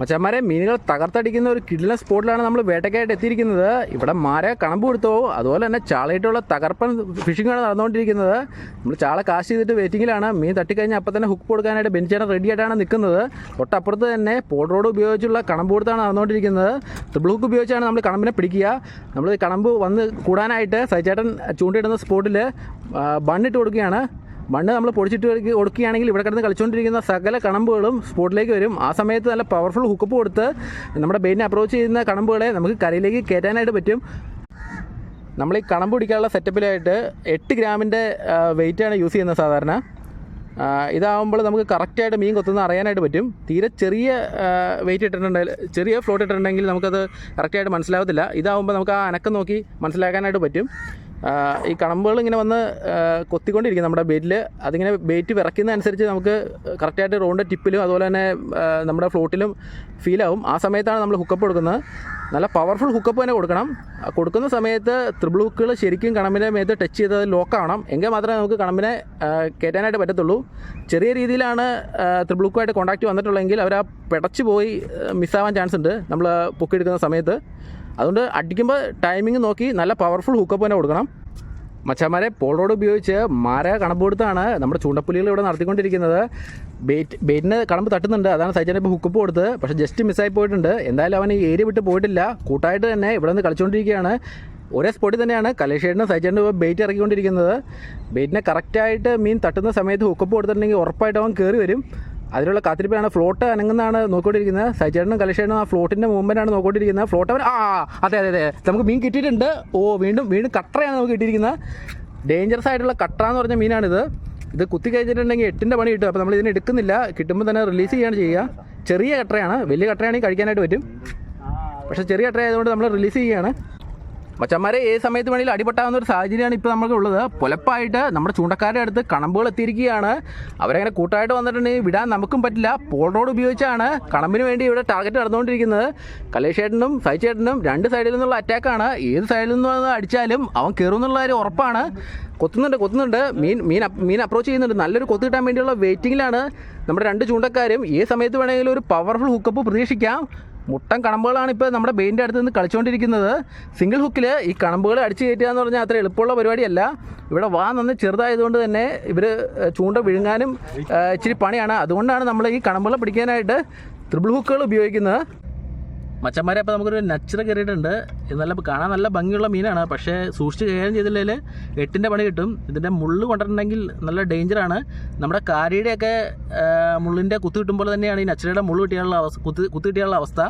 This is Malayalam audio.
മച്ചന്മാരെ മീനുകൾ തകർത്തടിക്കുന്ന ഒരു കിടിലൻ സ്പോട്ടിലാണ് നമ്മൾ വേട്ടയ്ക്കായിട്ട് എത്തിയിരിക്കുന്നത്. ഇവിടെ മാര കണമ്പ് കൊടുത്തോ. അതുപോലെ തന്നെ ചാളയിട്ടുള്ള തകർപ്പൻ ഫിഷിങ്ങാണ് നടന്നുകൊണ്ടിരിക്കുന്നത്. നമ്മൾ ചാള കാശ് ചെയ്തിട്ട് വെയിറ്റിങ്ങിലാണ്. മീൻ തട്ടിക്കഴിഞ്ഞാൽ അപ്പം തന്നെ ഹുക്ക് കൊടുക്കാനായിട്ട് ബെഞ്ചേട്ടൻ റെഡി ആയിട്ടാണ് നിൽക്കുന്നത്. തൊട്ടപ്പുറത്ത് തന്നെ പോൾ റോഡ് ഉപയോഗിച്ചുള്ള കണമ്പ് കൊടുത്താണ് നടന്നുകൊണ്ടിരിക്കുന്നത്. ട്രിപ്പിൾ ഹുക്ക് ഉപയോഗിച്ചാണ് നമ്മൾ കണമ്പിനെ പിടിക്കുക. നമ്മൾ കണമ്പ് വന്ന് കൂടാനായിട്ട് സൈചേട്ടൻ ചൂണ്ടിയിടുന്ന സ്പോട്ടിൽ ബണ്ണിട്ട് കൊടുക്കുകയാണ്. മണ്ണ് നമ്മൾ പൊടിച്ചിട്ട് കൊടുക്ക- കൊടുക്കുകയാണെങ്കിൽ ഇവിടെ കിടന്ന് കളിച്ചുകൊണ്ടിരിക്കുന്ന സകല കണമ്പുകളും സ്പോട്ടിലേക്ക് വരും. ആ സമയത്ത് നല്ല പവർഫുൾ ഹുക്കപ്പ് കൊടുത്ത് നമ്മുടെ ബെയിനെ അപ്രോച്ച് ചെയ്യുന്ന കണമ്പുകളെ നമുക്ക് കരയിലേക്ക് കയറ്റാനായിട്ട് പറ്റും. നമ്മൾ ഈ കണമ്പ് പിടിക്കാനുള്ള സെറ്റപ്പിലായിട്ട് എട്ട് ഗ്രാമിന്റെ വെയിറ്റാണ് യൂസ് ചെയ്യുന്നത് സാധാരണ. ഇതാവുമ്പോൾ നമുക്ക് കറക്റ്റായിട്ട് മീൻ കൊത്തുന്ന അറിയാനായിട്ട് പറ്റും. തീരെ ചെറിയ വെയിറ്റ് ഇട്ടിട്ടുണ്ടെങ്കിൽ ചെറിയ ഫ്ലോട്ട് ഇട്ടിട്ടുണ്ടെങ്കിൽ നമുക്കത് കറക്റ്റായിട്ട് മനസ്സിലാവത്തില്ല. ഇതാവുമ്പോൾ നമുക്ക് ആ അനക്കം നോക്കി മനസ്സിലാക്കാനായിട്ട് പറ്റും. ഈ കണമ്പുകൾ ഇങ്ങനെ വന്ന് കൊത്തിക്കൊണ്ടിരിക്കും നമ്മുടെ ബെയ്റ്റിൽ അതിങ്ങനെ ബെയ്റ്റ് വിറയ്ക്കുന്നതനുസരിച്ച് നമുക്ക് കറക്റ്റായിട്ട് റോഡിന്റെ ടിപ്പിലും അതുപോലെ തന്നെ നമ്മുടെ ഫ്ലോട്ടിലും ഫീലാവും ആ സമയത്താണ് നമ്മൾ ഹുക്കപ്പ് കൊടുക്കുന്നത്. നല്ല പവർഫുൾ ഹുക്കപ്പ് തന്നെ കൊടുക്കണം. കൊടുക്കുന്ന സമയത്ത് ത്രിബിൾ ഹുക്കുകൾ ശരിക്കും കണമ്പിന്റെ മേത്ത് ടച്ച് ചെയ്തത് ലോക്കാവണം എങ്കിൽ മാത്രമേ നമുക്ക് കണമ്പിനെ കയറ്റാനായിട്ട് പറ്റത്തുള്ളൂ. ചെറിയ രീതിയിലാണ് ത്രിബിൾ ഹുക്കുമായിട്ട് കോൺടാക്റ്റ് വന്നിട്ടുള്ളതെങ്കിൽ അവർ ആ പിടച്ചു പോയി മിസ്സാവാൻ ചാൻസ് ഉണ്ട്. നമ്മൾ പൊക്കിയെടുക്കുന്ന സമയത്ത്. അതുകൊണ്ട് അടിക്കുമ്പോൾ ടൈമിംഗ് നോക്കി നല്ല പവർഫുൾ ഹുക്കപ്പ് തന്നെ കൊടുക്കണം. മച്ചാമാരെ പോൾ റോഡ് ഉപയോഗിച്ച് മാര കണമ്പ് കൊടുത്താണ് നമ്മുടെ ചൂണ്ടപ്പുലികൾ ഇവിടെ നടത്തിക്കൊണ്ടിരിക്കുന്നത്. ബേറ്റ് ബേറ്റിന് കണമ്പ് തട്ടുന്നുണ്ട്. അതാണ് സൈജൻ ഇപ്പോൾ ഹുക്കപ്പ് കൊടുത്തത്. പക്ഷേ ജസ്റ്റ് മിസ്സായി പോയിട്ടുണ്ട്. എന്തായാലും അവൻ ഈ ഏരിയ വിട്ട് പോയിട്ടില്ല. കൂട്ടായിട്ട് തന്നെ ഇവിടെ നിന്ന് കളിച്ചുകൊണ്ടിരിക്കുകയാണ്. ഒരേ സ്പോട്ടിൽ തന്നെയാണ് കലേഷേടിനും സൈജനും ബേറ്റ് ഇറക്കിക്കൊണ്ടിരിക്കുന്നത്. ബേറ്റിനെ കറക്റ്റായിട്ട് മീൻ തട്ടുന്ന സമയത്ത് ഹുക്കപ്പ് കൊടുത്തിട്ടുണ്ടെങ്കിൽ ഉറപ്പായിട്ട് അവൻ കയറി വരും. അതിനുള്ള കാത്തിരിപ്പിലാണ് ഫ്ലോട്ട് അനങ്ങുന്നതാണ് നോക്കിക്കൊണ്ടിരിക്കുന്നത്. സൈചേട്ടനും കലേഷേട്ടനും ആ ഫ്ലോട്ടിന്റെ മൂവ്മെന്റാണ് നോക്കിക്കൊണ്ടിരിക്കുന്നത്. ഫ്ലോട്ട് അവർ ആ അതെ അതെ അതെ. നമുക്ക് മീൻ കിട്ടിയിട്ടുണ്ട്. ഓ വീണ്ടും വീണ്ടും കട്ടറയാണ് നമുക്ക് കിട്ടിയിരിക്കുന്നത്. ഡേഞ്ചറസ് ആയിട്ടുള്ള കട്ടറ എന്ന് പറഞ്ഞ മീനാണിത്. ഇത് കുത്തി കഴിഞ്ഞിട്ടുണ്ടെങ്കിൽ എട്ടിന്റെ പണി കിട്ടും. അപ്പോൾ നമ്മൾ ഇതിനെ എടുക്കുന്നില്ല. കിട്ടുമ്പോൾ തന്നെ റിലീസ് ചെയ്യുകയാണ് ചെയ്യുക. ചെറിയ കട്ടറയാണ്. വലിയ കട്ടറയാണെങ്കിൽ കഴിക്കാനായിട്ട് പറ്റും. പക്ഷേ ചെറിയ കട്ടറ ആയതുകൊണ്ട് നമ്മൾ റിലീസ് ചെയ്യുകയാണ്. മച്ചന്മാരെ ഏത് സമയത്ത് വേണമെങ്കിലും അടിപൊട്ടാവുന്ന ഒരു സാഹചര്യമാണ് ഇപ്പോൾ നമുക്ക് ഉള്ളത്. പുലപ്പായിട്ട് നമ്മുടെ ചൂണ്ടക്കാരുടെ അടുത്ത് കണമ്പുകൾ എത്തിയിരിക്കുകയാണ്. അവരങ്ങനെ കൂട്ടായിട്ട് വന്നിട്ടുണ്ടെങ്കിൽ വിടാൻ നമുക്കും പറ്റില്ല. പോൾ റോഡ് ഉപയോഗിച്ചാണ് കണമ്പിന് വേണ്ടി ഇവിടെ ടാർഗറ്റ് നടന്നുകൊണ്ടിരിക്കുന്നത്. കലേഷേട്ടനും സൈച്ചേട്ടനും രണ്ട് സൈഡിൽ നിന്നുള്ള അറ്റാക്കാണ്. ഏത് സൈഡിൽ നിന്ന് അടിച്ചാലും അവൻ കയറും എന്നുള്ള കാര്യം ഉറപ്പാണ്. കൊത്തുന്നുണ്ട് കൊത്തുന്നുണ്ട്. മീൻ മീൻ മീൻ അപ്രോച്ച് ചെയ്യുന്നുണ്ട്. നല്ലൊരു കൊത്ത് കിട്ടാൻ വേണ്ടിയുള്ള വെയിറ്റിങ്ങിലാണ് നമ്മുടെ രണ്ട് ചൂണ്ടക്കാരും ഏത് സമയത്ത് വേണമെങ്കിലും ഒരു പവർഫുൾ ഹുക്കപ്പ് പ്രതീക്ഷിക്കാം. മുട്ടൻ കണമ്പുകളാണ് ഇപ്പോൾ നമ്മുടെ ബെയിന്റെ അടുത്ത് നിന്ന് കളിച്ചുകൊണ്ടിരിക്കുന്നത് സിംഗിൾ ഹുക്കിൽ ഈ കണമ്പുകൾ അടിച്ച് കയറ്റുക എന്ന് പറഞ്ഞാൽ അത്ര എളുപ്പമുള്ള പരിപാടിയല്ല. ഇവിടെ വാ നന്ന് ചെറുതായതുകൊണ്ട് തന്നെ ഇവർ ചൂണ്ട വിഴുങ്ങാനും ഇച്ചിരി പണിയാണ്. അതുകൊണ്ടാണ് നമ്മൾ ഈ കണമ്പുകളെ പിടിക്കാനായിട്ട് ത്രിബിൾ ഹുക്കുകൾ ഉപയോഗിക്കുന്നത്. മച്ചന്മാരെ അപ്പോൾ നമുക്കൊരു നച്ചറ കയറിയിട്ടുണ്ട്. ഇത് നല്ല കാണാൻ നല്ല ഭംഗിയുള്ള മീനാണ്. പക്ഷേ സൂക്ഷിച്ച് കൈകാര്യം ചെയ്തില്ലെങ്കിൽ എട്ടിന്റെ പണി കിട്ടും. ഇതിന്റെ മുള്ള് കൊണ്ടിട്ടുണ്ടെങ്കിൽ നല്ല ഡേഞ്ചറാണ് നമ്മുടെ കാരിയുടെയൊക്കെ മുള്ളിന്റെ കുത്ത് കിട്ടുമ്പോൾ തന്നെയാണ് ഈ നച്ചറയുടെ മുള്ള് കിട്ടിയാലുള്ള അവസ്ഥ കുത്ത് കുത്ത് കിട്ടിയാലുള്ള അവസ്ഥ.